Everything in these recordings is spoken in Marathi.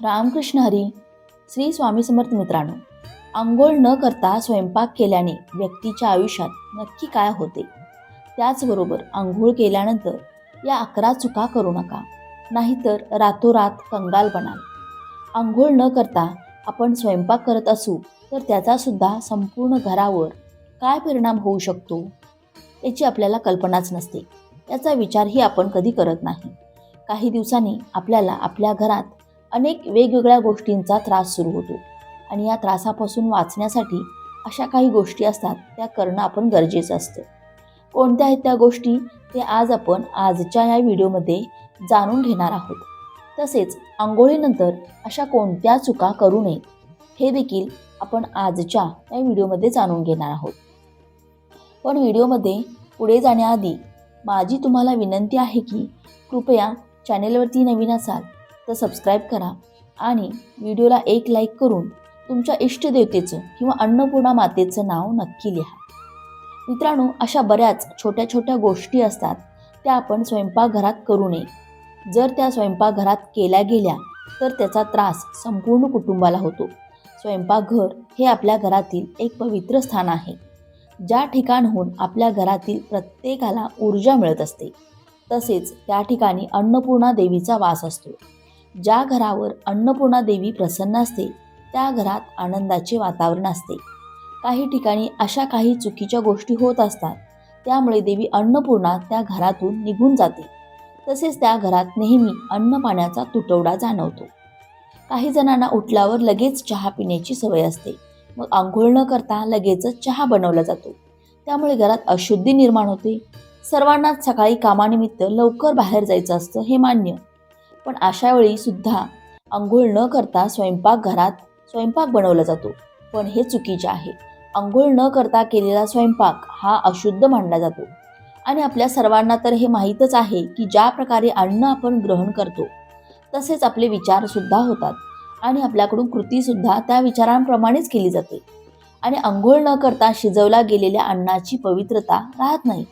रामकृष्ण हरी श्री स्वामी समर्थ मित्रांनो आंघोळ न करता स्वयंपाक केल्याने व्यक्तीच्या आयुष्यात नक्की काय होते? त्याचबरोबर आंघोळ केल्यानंतर या अकरा चुका करू नका नाहीतर रातोरात कंगाल बनाल. आंघोळ न करता आपण स्वयंपाक करत असू तर त्याचासुद्धा संपूर्ण घरावर काय परिणाम होऊ शकतो? याची आपल्याला कल्पनाच नसते. याचा विचारही आपण कधी करत नाही. काही दिवसांनी आपल्याला आपल्या घरात अनेक वेगवेगळ्या गोष्टींचा त्रास सुरू होतो. आणि या त्रासापासून वाचण्यासाठी अशा काही गोष्टी असतात त्या करणं आपण गरजेचं असतं. कोणत्या आहेत त्या गोष्टी? ते आज आपण आजच्या या व्हिडिओमध्ये जाणून घेणार आहोत. तसेच आंघोळीनंतर अशा कोणत्या चुका करू नये हे देखील आपण आजच्या या व्हिडिओमध्ये जाणून घेणार आहोत. पण व्हिडिओमध्ये पुढे जाण्याआधी माझी तुम्हाला विनंती आहे की कृपया चॅनेलवरती नवीन असाल तर सबस्क्राईब करा आणि व्हिडिओला एक लाईक करून तुमच्या इष्टदेवतेचं किंवा अन्नपूर्णा मातेचं नाव नक्की लिहा. मित्रांनो अशा बऱ्याच छोट्या छोट्या गोष्टी असतात त्या आपण स्वयंपाकघरात करू नये. जर त्या स्वयंपाकघरात केल्या गेल्या तर त्याचा त्रास संपूर्ण कुटुंबाला होतो. स्वयंपाकघर हे आपल्या घरातील एक पवित्र स्थान आहे. ज्या ठिकाणहून आपल्या घरातील प्रत्येकाला ऊर्जा मिळत असते तसेच त्या ठिकाणी अन्नपूर्णा देवीचा वास असतो. ज्या घरावर अन्नपूर्णा देवी प्रसन्न असते त्या घरात आनंदाचे वातावरण असते. काही ठिकाणी अशा काही चुकीच्या गोष्टी होत असतात त्यामुळे देवी अन्नपूर्णा त्या घरातून निघून जाते. तसेच त्या घरात नेहमी अन्न पाण्याचा तुटवडा जाणवतो. काही जणांना उठल्यावर लगेच चहा पिण्याची सवय असते. मग आंघोळ न करता लगेचच चहा बनवला जातो. त्यामुळे घरात अशुद्धी निर्माण होते. सर्वांनाच सकाळी कामानिमित्त लवकर बाहेर जायचं असतं हे मान्य. पण अशा वेळी सुद्धा आंघोळ न करता स्वयंपाक घरात स्वयंपाक बनवला जातो. पण हे चुकीचे आहे. आंघोळ न करता केलेला स्वयंपाक हा अशुद्ध मानला जातो. आणि आपल्या सर्वांना तर हे माहीतच आहे की ज्या प्रकारे अन्न आपण ग्रहण करतो तसेच आपले विचारसुद्धा होतात. आणि आपल्याकडून कृतीसुद्धा त्या विचारांप्रमाणेच केली जाते. आणि आंघोळ न करता शिजवल्या गेलेल्या अन्नाची पवित्रता राहत नाही.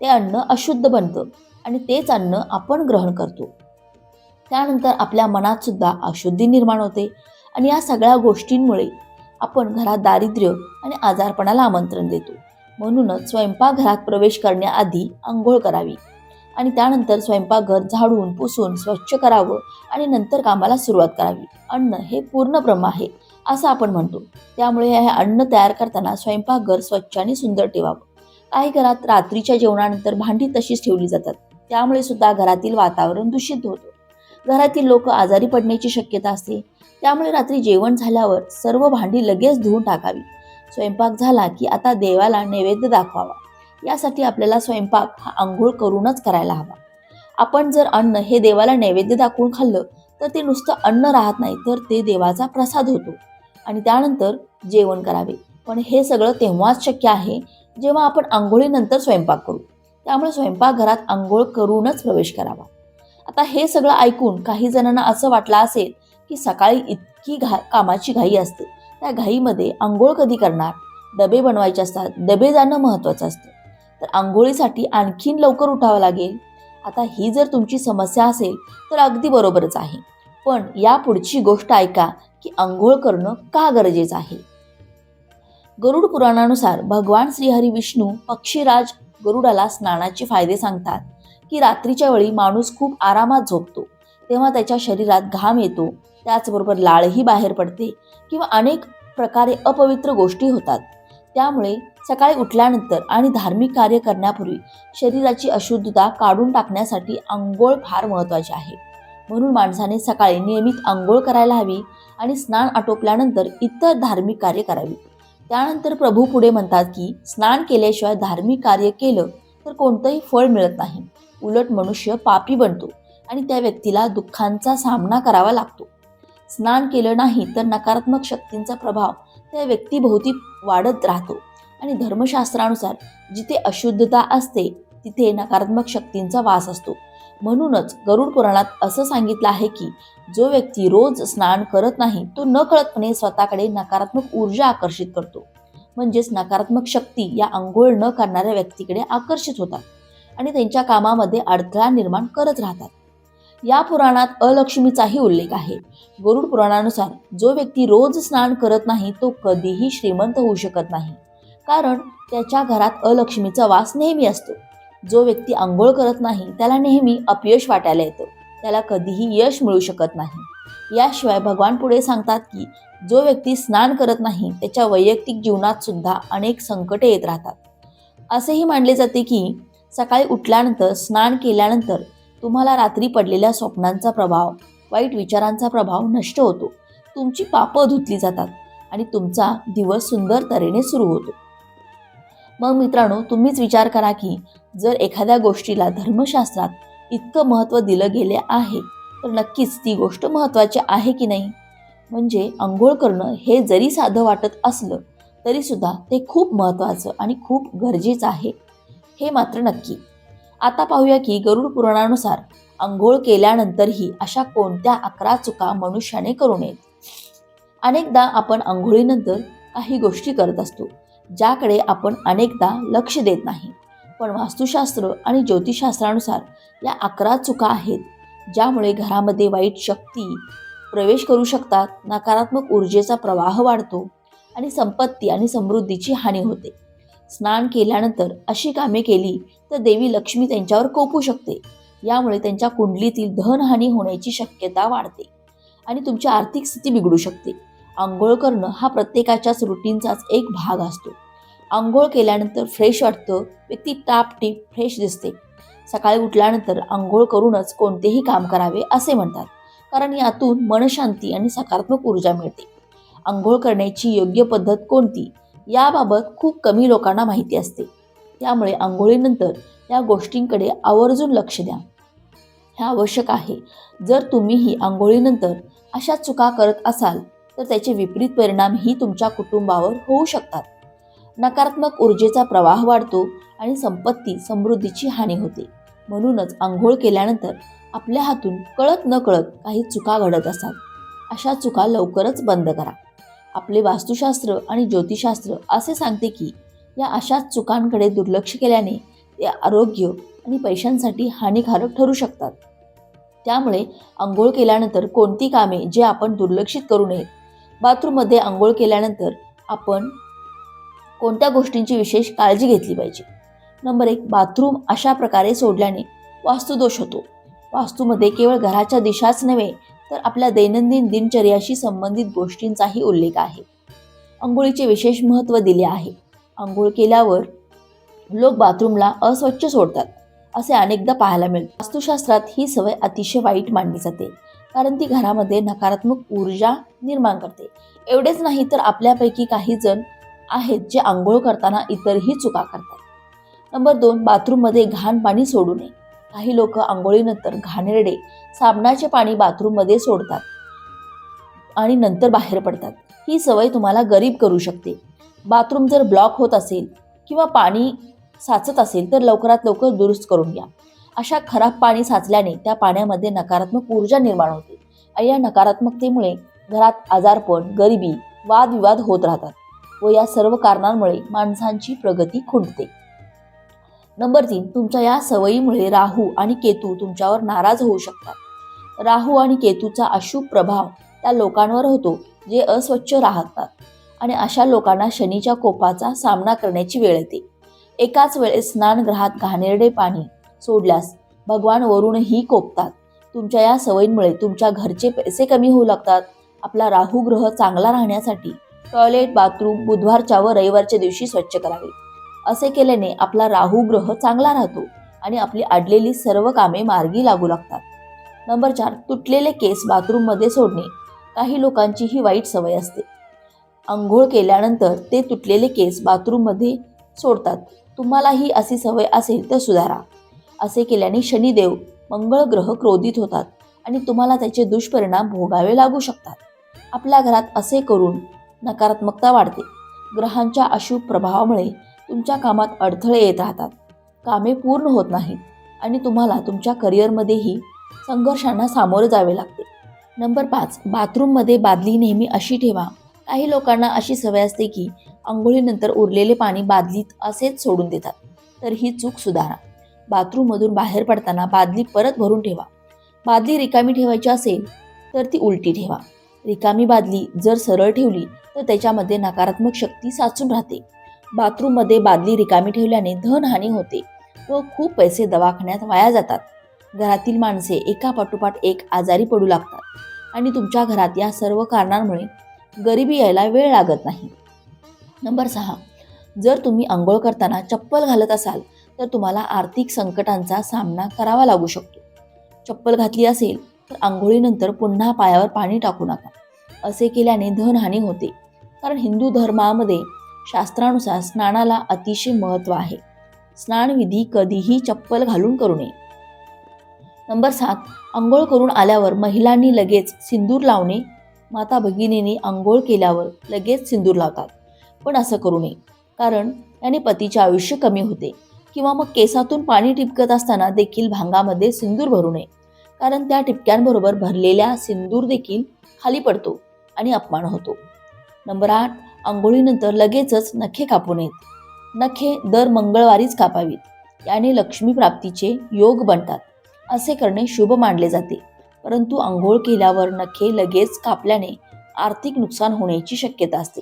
ते अन्न अशुद्ध बनतं आणि तेच अन्न आपण ग्रहण करतो. त्यानंतर आपल्या मनात सुद्धा अशुद्धी निर्माण होते. आणि या सगळ्या गोष्टींमुळे आपण घरात दारिद्र्य आणि आजारपणाला आमंत्रण देतो. म्हणूनच स्वयंपाकघरात प्रवेश करण्याआधी आंघोळ करावी. आणि त्यानंतर स्वयंपाकघर झाडून पुसून स्वच्छ करावं आणि नंतर कामाला सुरुवात करावी. अन्न हे पूर्ण ब्रह्म आहे असं आपण म्हणतो. त्यामुळे हे अन्न तयार करताना स्वयंपाकघर स्वच्छ आणि सुंदर ठेवावं. काही घरात रात्रीच्या जेवणानंतर भांडी तशीच ठेवली जातात. त्यामुळे सुद्धा घरातील वातावरण दूषित होतं. घरातील लोक आजारी पडण्याची शक्यता असते. त्यामुळे रात्री जेवण झाल्यावर सर्व भांडी लगेच धुवून टाकावी. स्वयंपाक झाला की आता देवाला नैवेद्य दाखवावा. यासाठी आपल्याला स्वयंपाक हा आंघोळ करूनच करायला हवा. आपण जर अन्न हे देवाला नैवेद्य दाखवून खाल्लं तर ते नुसतं अन्न राहत नाही तर ते देवाचा प्रसाद होतो. आणि त्यानंतर जेवण करावे. पण हे सगळं तेव्हाच शक्य आहे जेव्हा आपण आंघोळीनंतर स्वयंपाक करू. त्यामुळे स्वयंपाकघरात आंघोळ करूनच प्रवेश करावा. आता हे सगळं ऐकून काही जणांना असं वाटलं असेल की सकाळी इतकी घा कामाची घाई असते. त्या घाईमध्ये आंघोळ कधी करणार? डबे बनवायचे असतात. डबे जाणं महत्त्वाचं असतं. तर आंघोळीसाठी आणखीन लवकर उठावं लागेल? आता ही जर तुमची समस्या असेल तर अगदी बरोबरच आहे. पण या पुढची गोष्ट ऐका की आंघोळ करणं का गरजेचं आहे? गरुड पुराणानुसार भगवान श्रीहरी विष्णू पक्षीराज गरुडाला स्नानाचे फायदे सांगतात. की रात्रीच्या वेळी माणूस खूप आरामात झोपतो. तेव्हा त्याच्या शरीरात घाम येतो. त्याचबरोबर लाळही बाहेर पडते किंवा अनेक प्रकारे अपवित्र गोष्टी होतात. त्यामुळे सकाळी उठल्यानंतर आणि धार्मिक कार्य करण्यापूर्वी शरीराची अशुद्धता काढून टाकण्यासाठी आंघोळ फार महत्त्वाची आहे. म्हणून माणसाने सकाळी नियमित आंघोळ करायला हवी आणि स्नान आटोपल्यानंतर इतर धार्मिक कार्य करावी. त्यानंतर प्रभू पुढे म्हणतात की स्नान केल्याशिवाय धार्मिक कार्य केलं तर कोणतंही फळ मिळत नाही. उलट मनुष्य पापी बनतो आणि त्या व्यक्तीला दुःखांचा सामना करावा लागतो. स्नान केलं नाही तर नकारात्मक शक्तींचा प्रभाव त्या व्यक्तीभोवती वाढत राहतो आणि धर्मशास्त्रानुसार जिथे अशुद्धता असते तिथे नकारात्मक शक्तींचा वास असतो. म्हणूनच गरुड पुराणात असं सांगितलं आहे की जो व्यक्ती रोज स्नान करत नाही तो न कळतपणे स्वतःकडे नकारात्मक ऊर्जा आकर्षित करतो. म्हणजेच नकारात्मक शक्ती या आंघोळ न करणाऱ्या व्यक्तीकडे आकर्षित होतात. आणि त्यांच्या कामामध्ये अडथळा निर्माण करत राहतात. या पुराणात अलक्ष्मीचाही उल्लेख आहे. गरुड पुराणानुसार जो व्यक्ती रोज स्नान करत नाही तो कधीही श्रीमंत होऊ शकत नाही. कारण त्याच्या घरात अलक्ष्मीचा वास नेहमी असतो. जो व्यक्ती आंघोळ करत नाही त्याला नेहमी अपयश वाटायला येतं. त्याला कधीही यश मिळू शकत नाही. याशिवाय भगवान पुढे सांगतात की जो व्यक्ती स्नान करत नाही त्याच्या वैयक्तिक जीवनात सुद्धा अनेक संकटे येत राहतात. असेही मानले जाते की सकाळी उठल्यानंतर स्नान केल्यानंतर तुम्हाला रात्री पडलेल्या स्वप्नांचा प्रभाव वाईट विचारांचा प्रभाव नष्ट होतो. तुमची पापं धुतली जातात आणि तुमचा दिवस सुंदर तऱ्हेने सुरू होतो. मग मित्रांनो तुम्हीच विचार करा की जर एखाद्या गोष्टीला धर्मशास्त्रात इतकं महत्त्व दिलं गेले आहे तर नक्कीच ती गोष्ट महत्त्वाची आहे की नाही? म्हणजे आंघोळ करणं हे जरी साधं वाटत असलं तरीसुद्धा ते खूप महत्त्वाचं आणि खूप गरजेचं आहे. हे मात्र नक्की. आता पाहूया की गरुड पुराणानुसार आंघोळ केल्यानंतरही अशा कोणत्या अकरा चुका मनुष्याने करू नयेत? अनेकदा आपण आंघोळीनंतर काही गोष्टी करत असतो ज्याकडे आपण अनेकदा लक्ष देत नाही. पण वास्तुशास्त्र आणि ज्योतिषशास्त्रानुसार या अकरा चुका आहेत ज्यामुळे घरामध्ये वाईट शक्ती प्रवेश करू शकतात नकारात्मक ऊर्जेचा प्रवाह वाढतो आणि संपत्ती आणि समृद्धीची हानी होते. स्नान केल्यानंतर अशी कामे केली तर देवी लक्ष्मी त्यांच्यावर कोपू शकते. यामुळे त्यांच्या कुंडलीतील धनहानी होण्याची शक्यता वाढते आणि तुमची आर्थिक स्थिती बिघडू शकते. आंघोळ करणं हा प्रत्येकाच्याच रुटीनचाच एक भाग असतो. आंघोळ केल्यानंतर फ्रेश वाटतं व्यक्ती टापटीप फ्रेश दिसते. सकाळी उठल्यानंतर आंघोळ करूनच कोणतेही काम करावे असे म्हणतात कारण यातून मनशांती आणि सकारात्मक ऊर्जा मिळते. आंघोळ करण्याची योग्य पद्धत कोणती? याबाबत खूप कमी लोकांना माहिती असते. त्यामुळे आंघोळीनंतर या गोष्टींकडे आवर्जून लक्ष द्या. हे आवश्यक आहे. जर तुम्हीही आंघोळीनंतर अशा चुका करत असाल तर त्याचे विपरीत परिणामही तुमच्या कुटुंबावर होऊ शकतात. नकारात्मक ऊर्जेचा प्रवाह वाढतो आणि संपत्ती समृद्धीची हानी होते. म्हणूनच आंघोळ केल्यानंतर आपल्या हातून कळत न कळत काही चुका घडत असतात. अशा चुका लवकरच बंद करा. आपले वास्तुशास्त्र आणि ज्योतिषशास्त्र असे सांगते की या अशाच चुकांकडे दुर्लक्ष केल्याने ते आरोग्य आणि पैशांसाठी हानिकारक ठरू शकतात. त्यामुळे आंघोळ केल्यानंतर कोणती कामे जे आपण दुर्लक्षित करू नयेत? बाथरूममध्ये आंघोळ केल्यानंतर आपण कोणत्या गोष्टींची विशेष काळजी घेतली पाहिजे? नंबर एक बाथरूम अशा प्रकारे सोडल्याने वास्तुदोष होतो. वास्तूमध्ये केवळ घराच्या दिशाच नव्हे तर आपल्या दैनंदिन दिनचर्याशी संबंधित गोष्टींचाही उल्लेख आहे. आंघोळीचे विशेष महत्त्व दिले आहे. आंघोळ केल्यावर लोक बाथरूमला अस्वच्छ सोडतात असे अनेकदा पाहायला मिळते. वास्तुशास्त्रात ही सवय अतिशय वाईट मानली जाते कारण ती घरामध्ये नकारात्मक ऊर्जा निर्माण करते. एवढेच नाही तर आपल्यापैकी काही जण आहेत जे आंघोळ करताना इतरही चुका करतात. नंबर दोन बाथरूममध्ये घाण पाणी सोडू नये. काही लोक आंघोळीनंतर घाणेरडे साबणाचे पाणी बाथरूममध्ये सोडतात आणि नंतर बाहेर पडतात. ही सवय तुम्हाला गरीब करू शकते. बाथरूम जर ब्लॉक होत असेल किंवा पाणी साचत असेल तर लवकरात लवकर दुरुस्त करून घ्या. अशा खराब पाणी साचल्याने त्या पाण्यामध्ये नकारात्मक ऊर्जा निर्माण होते. आणि या नकारात्मकतेमुळे घरात आजारपण गरिबी वादविवाद होत राहतात व या सर्व कारणांमुळे माणसांची प्रगती खुंटते. नंबर तीन तुमच्या या सवयीमुळे राहू आणि केतू तुमच्यावर नाराज होऊ शकतात. राहू आणि केतूचा अशुभ प्रभाव त्या लोकांवर होतो जे अस्वच्छ राहतात आणि अशा लोकांना शनीच्या कोपाचा सामना करण्याची वेळ येते. एकाच वेळेस स्नानगृहात घाणेरडे पाणी सोडल्यास भगवान वरूनही कोपतात. तुमच्या या सवयींमुळे तुमच्या घरचे पैसे कमी होऊ लागतात. आपला राहू ग्रह चांगला राहण्यासाठी टॉयलेट बाथरूम बुधवारच्या व रविवारच्या दिवशी स्वच्छ करावे. असे केल्याने आपला राहू ग्रह चांगला राहतो आणि आपली अडलेली सर्व कामे मार्गी लागू लागतात. नंबर चार तुटलेले केस बाथरूममध्ये सोडणे. काही लोकांची ही वाईट सवय असते. आंघोळ केल्यानंतर ते तुटलेले केस बाथरूममध्ये सोडतात. तुम्हालाही अशी सवय असेल तर सुधारा. असे केल्याने शनिदेव मंगळ ग्रह क्रोधित होतात आणि तुम्हाला त्याचे दुष्परिणाम भोगावे लागू शकतात. आपल्या घरात असे करून नकारात्मकता वाढते. ग्रहांच्या अशुभ प्रभावामुळे तुमच्या कामात अडथळे येत राहतात. कामे पूर्ण होत नाहीत आणि तुम्हाला तुमच्या करिअरमध्येही संघर्षांना सामोरे जावे लागते. नंबर पाच बाथरूममध्ये बादली नेहमी अशी ठेवा. काही लोकांना अशी सवय असते की आंघोळीनंतर उरलेले पाणी बादलीत असेच सोडून देतात. तर ही चूक सुधारा. बाथरूममधून बाहेर पडताना बादली परत भरून ठेवा. बादली रिकामी ठेवायची असेल तर ती उलटी ठेवा. रिकामी बादली जर सरळ ठेवली तर त्याच्यामध्ये नकारात्मक शक्ती साचून राहते. बाथरूममध्ये बादली रिकामी ठेवल्याने धनहानी होते व खूप पैसे दवाखान्यात वाया जातात. घरातील माणसे एका पाठोपाठ एक आजारी पडू लागतात आणि तुमच्या घरात या सर्व कारणांमुळे गरिबी यायला वेळ लागत नाही. नंबर सहा. जर तुम्ही आंघोळ करताना चप्पल घालत असाल तर तुम्हाला आर्थिक संकटांचा सामना करावा लागू शकतो. चप्पल घातली असेल तर आंघोळीनंतर पुन्हा पायावर पाणी टाकू नका. असे केल्याने धनहानी होते. कारण हिंदू धर्मामध्ये शास्त्रानुसार स्नानाला अतिशय महत्त्व आहे. स्नानविधी कधीही चप्पल घालून करू नये. नंबर सात आंघोळ करून आल्यावर महिलांनी लगेच सिंदूर लावणे. माता भगिनीने आंघोळ केल्यावर लगेच सिंदूर लावतात. पण असं करू नये कारण याने पतीचे आयुष्य कमी होते किंवा मग केसातून पाणी टिपकत असताना देखील भांगामध्ये सिंदूर भरू नये. कारण त्या टिपक्यांबरोबर भरलेल्या सिंदूर देखील खाली पडतो आणि अपमान होतो. नंबर आठ आंघोळीनंतर लगेचच नखे कापू नयेत नखे दर मंगळवारीच कापावीत. याने लक्ष्मी प्राप्तीचे योग बनतात. असे करणे शुभ मानले जाते. परंतु आंघोळ केल्यावर नखे लगेच कापल्याने आर्थिक नुकसान होण्याची शक्यता असते.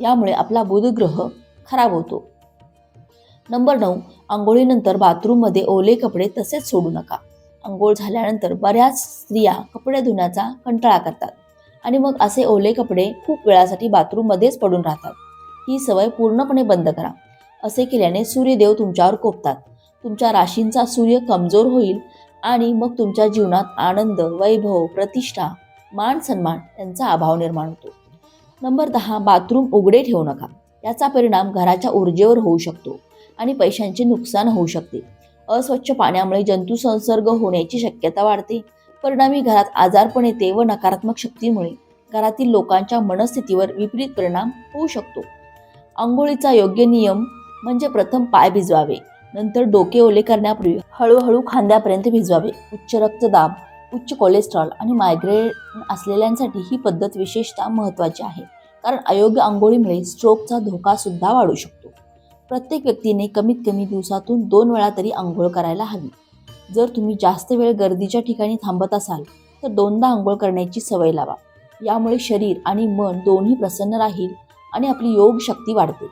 यामुळे आपला बुधग्रह खराब होतो. नंबर नऊ. आंघोळीनंतर बाथरूममध्ये ओले कपडे तसेच सोडू नका. आंघोळ झाल्यानंतर बऱ्याच स्त्रिया कपडे धुण्याचा कंटाळा करतात. आणि मग असे ओले कपडे खूप वेळासाठी बाथरूममध्येच पडून राहतात. ही सवय पूर्णपणे बंद करा. असे केल्याने सूर्यदेव तुमच्यावर कोपतात. तुमच्या राशींचा सूर्य कमजोर होईल आणि मग तुमच्या जीवनात आनंद वैभव प्रतिष्ठा मान सन्मान यांचा अभाव निर्माण होतो. नंबर दहा बाथरूम उघडे ठेवू नका. याचा परिणाम घराच्या ऊर्जेवर होऊ शकतो आणि पैशांचे नुकसान होऊ शकते. अस्वच्छ पाण्यामुळे जंतुसंसर्ग होण्याची शक्यता वाढते. परिणामी घरात आजारपण येते व नकारात्मक शक्तीमुळे घरातील लोकांच्या मनस्थितीवर विपरीत परिणाम होऊ शकतो. आंघोळीचा योग्य नियम म्हणजे प्रथम पाय भिजवावे नंतर डोके ओले करण्यापूर्वी हळूहळू खांद्यापर्यंत भिजवावे. उच्च रक्तदाब उच्च कोलेस्ट्रॉल आणि मायग्रेन असलेल्यांसाठी ही पद्धत विशेषतः महत्त्वाची आहे कारण अयोग्य आंघोळीमुळे स्ट्रोकचा धोका सुद्धा वाढू शकतो. प्रत्येक व्यक्तीने कमीत कमी दिवसातून दोन वेळा तरी आंघोळ करायला हवी. जर तुम्ही जास्त वेळ गर्दीच्या ठिकाणी थांबत असाल तर दोनदा आंघोळ करण्याची सवय लावा. यामुळे शरीर आणि मन दोन्ही प्रसन्न राहील आणि आपली योग शक्ती वाढते.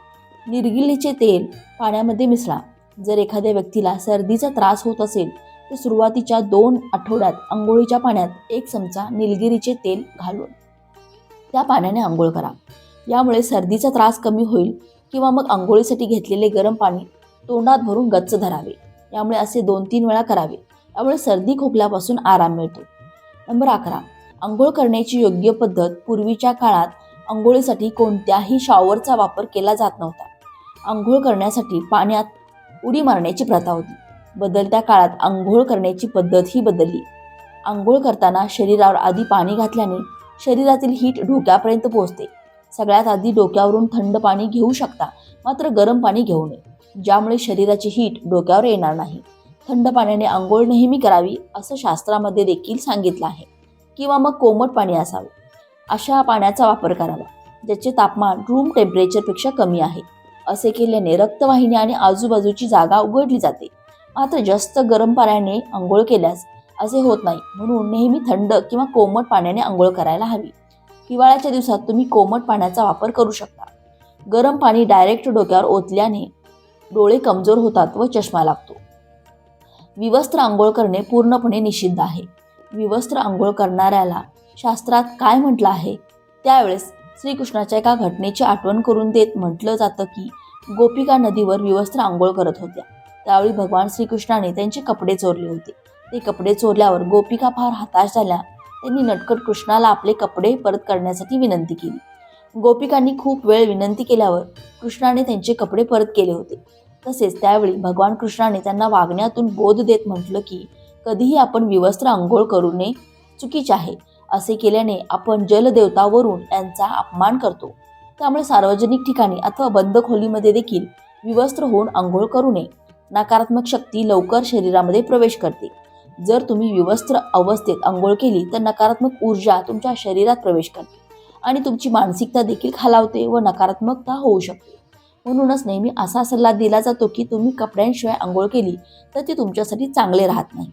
निर्गिलीचे तेल पाण्यामध्ये मिसळा. जर एखाद्या व्यक्तीला सर्दीचा त्रास होत असेल तर सुरुवातीच्या दोन आठवड्यात आंघोळीच्या पाण्यात एक चमचा निलगिरीचे तेल घालून त्या पाण्याने आंघोळ करा. यामुळे सर्दीचा त्रास कमी होईल किंवा मग आंघोळीसाठी घेतलेले गरम पाणी तोंडात भरून गच्च धरावे. यामुळे असे दोन तीन वेळा करावे. यामुळे सर्दी खोकल्यापासून आराम मिळतो. नंबर अकरा. आंघोळ करण्याची योग्य पद्धत पूर्वीच्या काळात आंघोळीसाठी कोणत्याही शॉवरचा वापर केला जात नव्हता. आंघोळ करण्यासाठी पाण्यात उडी मारण्याची प्रथा होती. बदलत्या काळात आंघोळ करण्याची पद्धतही बदलली. आंघोळ करताना शरीरावर आधी पाणी घातल्याने शरीरातील हीट डोक्यापर्यंत पोहोचते. सगळ्यात आधी डोक्यावरून थंड पाणी घेऊ शकता मात्र गरम पाणी घेऊ नये. ज्यामुळे शरीराची हीट डोक्यावर येणार नाही. थंड पाण्याने आंघोळ नेहमी करावी असं शास्त्रामध्ये देखील सांगितलं आहे. किंवा मग कोमट पाणी असावे. अशा पाण्याचा वापर करावा ज्याचे तापमान रूम टेम्परेचरपेक्षा कमी आहे. असे केल्याने रक्तवाहिनी आणि आजूबाजूची जागा उघडली जाते. मात्र जास्त गरम पाण्याने आंघोळ केल्यास असे होत नाही म्हणून नेहमी थंड किंवा कोमट पाण्याने आंघोळ करायला हवी. हिवाळ्याच्या दिवसात तुम्ही कोमट पाण्याचा वापर करू शकता. गरम पाणी डायरेक्ट डोक्यावर ओतल्याने डोळे कमजोर होतात व चष्मा लागतो. विवस्त्र आंघोळ करणे पूर्णपणे निषिद्ध आहे. विवस्त्र आंघोळ करणाऱ्याला शास्त्रात काय म्हटलं आहे? त्यावेळेस श्रीकृष्णाच्या एका घटनेची आठवण करून देत म्हटलं जातं की गोपिका नदीवर विवस्त्र आंघोळ करत होत्या. त्यावेळी भगवान श्रीकृष्णाने त्यांचे कपडे चोरले होते. ते कपडे चोरल्यावर गोपिका फार हताश झाल्या. त्यांनी नटकट कृष्णाला आपले कपडे परत करण्यासाठी विनंती केली. गोपिकांनी खूप वेळ विनंती केल्यावर कृष्णाने त्यांचे कपडे परत केले होते. तसेच त्यावेळी भगवान कृष्णाने त्यांना वागण्यातून बोध देत म्हटलं की कधीही आपण विवस्त्र आंघोळ करू नये. चुकीचे आहे. असे केल्याने आपण जलदेवतावरून त्यांचा अपमान करतो. त्यामुळे सार्वजनिक ठिकाणी अथवा बंद खोलीमध्ये देखील विवस्त्र होऊन आंघोळ करू नये. नकारात्मक शक्ती लवकर शरीरामध्ये प्रवेश करते. जर तुम्ही विवस्त्र अवस्थेत आंघोळ केली तर नकारात्मक ऊर्जा तुमच्या शरीरात प्रवेश करते आणि तुमची मानसिकता देखील खालावते व नकारात्मकता होऊ शकते. म्हणूनच नेहमी असा सल्ला दिला जातो की तुम्ही कपड्यांशिवाय आंघोळ केली तर ते तुमच्यासाठी चांगले राहत नाही.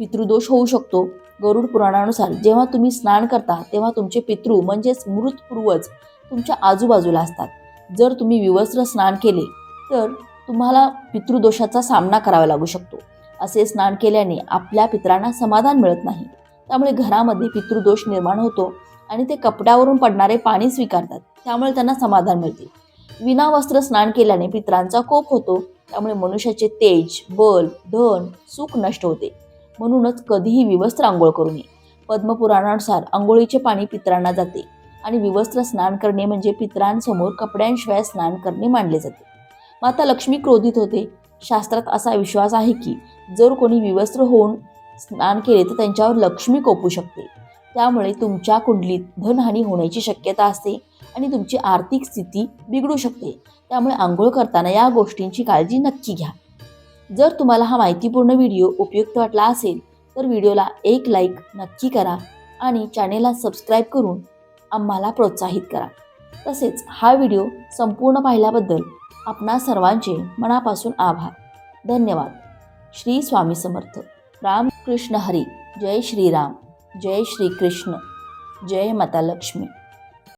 पितृदोष होऊ शकतो. गरुड पुराणानुसार जेव्हा तुम्ही स्नान करता तेव्हा तुमचे पितृ म्हणजेच मृत पूर्वज तुमच्या आजूबाजूला असतात. जर तुम्ही विवस्त्र स्नान केले तर तुम्हाला पितृदोषाचा सामना करावा लागू शकतो. असे स्नान केल्याने आपल्या पितरांना समाधान मिळत नाही. त्यामुळे घरामध्ये पितृदोष निर्माण होतो आणि ते कपड्यावरून पडणारे पाणी स्वीकारतात. त्यामुळे त्यांना समाधान मिळते. विना वस्त्र स्नान केल्याने पितरांचा कोप होतो. त्यामुळे मनुष्याचे तेज बल धन सुख नष्ट होते. म्हणूनच कधीही विवस्त्र आंघोळ करू नये. पद्मपुराणानुसार आंघोळीचे पाणी पितरांना जाते आणि विवस्त्र स्नान करणे म्हणजे पितरांसमोर कपड्यांशिवाय स्नान करणे मानले जाते. माता लक्ष्मी क्रोधित होते. शास्त्रात असा विश्वास आहे की जर कोणी विवस्त्र होऊन स्नान केले तर त्यांच्यावर लक्ष्मी कोपू शकते. त्यामुळे तुमच्या कुंडलीत धनहानी होण्याची शक्यता असते आणि तुमची आर्थिक स्थिती बिघडू शकते. त्यामुळे आंघोळ करताना या गोष्टींची काळजी नक्की घ्या. जर तुम्हाला हा माहितीपूर्ण व्हिडिओ उपयुक्त वाटला असेल तर व्हिडिओला एक लाईक नक्की करा आणि चॅनेलला सबस्क्राईब करून आम्हाला प्रोत्साहित करा. तसेच हा व्हिडिओ संपूर्ण पाहिल्याबद्दल आपणा सर्वांचे मनापासून आभार. धन्यवाद. श्री स्वामी समर्थ. राम कृष्ण हरी. जय श्रीराम. जय श्री कृष्ण जय माता लक्ष्मी.